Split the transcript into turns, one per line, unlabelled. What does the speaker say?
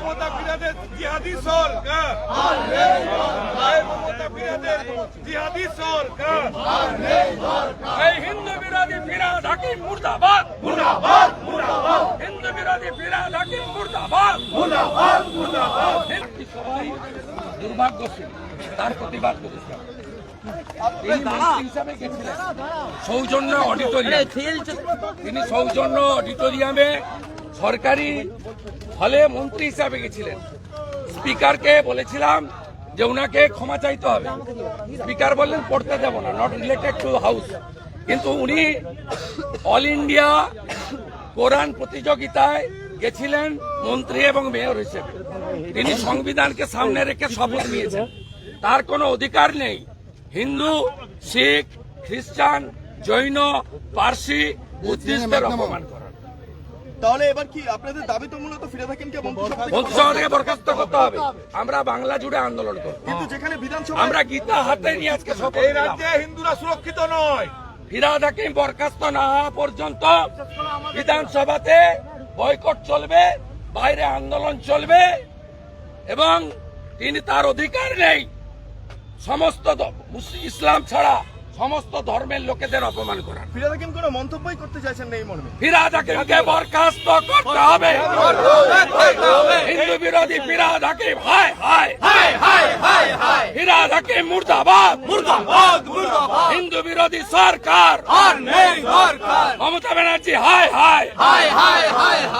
মমতা বিরাদের জিহাদি সরকার। এই মমতা বিরাদের জিহাদি সরকার।
এই হিন্দু বিরোধী ফিরাদ হাকিম মুর্দাবাদ। মুর্দাবাদ মুর্দাবাদ। হিন্দু বিরোধী ফিরাদ হাকিম মুর্দাবাদ। মুর্দাবাদ মুর্দাবাদ। সবাই দুর্ভাগ্যশীল তার প্রতিবাদ করেছে। তিনি মন্ত্রী হিসাবে গেছিলেন। সৌজন্য অডিটোরিয়াম। তিনি সৌজন্য অডিটোরিয়ামে সরকারি হলে মন্ত্রী হিসাবে গেছিলেন। স্পিকারকে বলেছিলাম যে ওনাকে ক্ষমা চাইতে হবে। স্পিকার বললেন পড়তে দেব না নট রিলেটেড টু হাউস কিন্তু উনি অল ইন্ডিয়া কোরআন প্রতিযোগিতায় গেছিলেন মন্ত্রী এবং মেয়র হিসেবে। তিনি সংবিধানকে সামনে রেখে শপথ নিয়েছেন। তার কোনো অধিকার নেই। হিন্দু শিখ খ্রিস্টান জৈন পার্সি বুদ্ধিস্টদের অপমান করার
তাহলে এবার কি আপনাদের দাবি তো মূলত ফিরে থাকেনকে মন্ত্রিসভা থেকে-
মন্ত্রিসভা থেকে বরখাস্ত করতে হবে। আমরা বাংলা জুড়ে আন্দোলন করব।
কিন্তু যেখানে বিধানসভা
আমরা গীতা হাতে নিয়ে আজকে শপথ
এই রাজ্যে হিন্দুরা সুরক্ষিত নয়।
ফিরাদ হাকিম বরখাস্ত না হওয়া পর্যন্ত বিধানসভাতে বয়কট চলবে বাইরে আন্দোলন চলবে এবং তিনি তার অধিকার নেই। সমস্ত ইসলাম ছাড়া সমস্ত ধর্মের লোকেদের অপমান করার।
ফিরে থাকেন কোনো মন্তব্যই করতে চাইছেন না এই মর্মে।
ফিরাদ হাকিমকে বরখাস্ত করতে হবে। হিন্দু বিরোধী ফিরাদ হাকিম হায় হায় হায় হায় হায় হায়। ফিরাদ হাকিম মুর্দাবাদ। মুর্দাবাদ মুর্দাবাদ। হিন্দু বিরোধী সরকার। আর নেই সরকার। মমতা ব্যানার্জি হায় হায়।
হায় হায় মুহূর্তে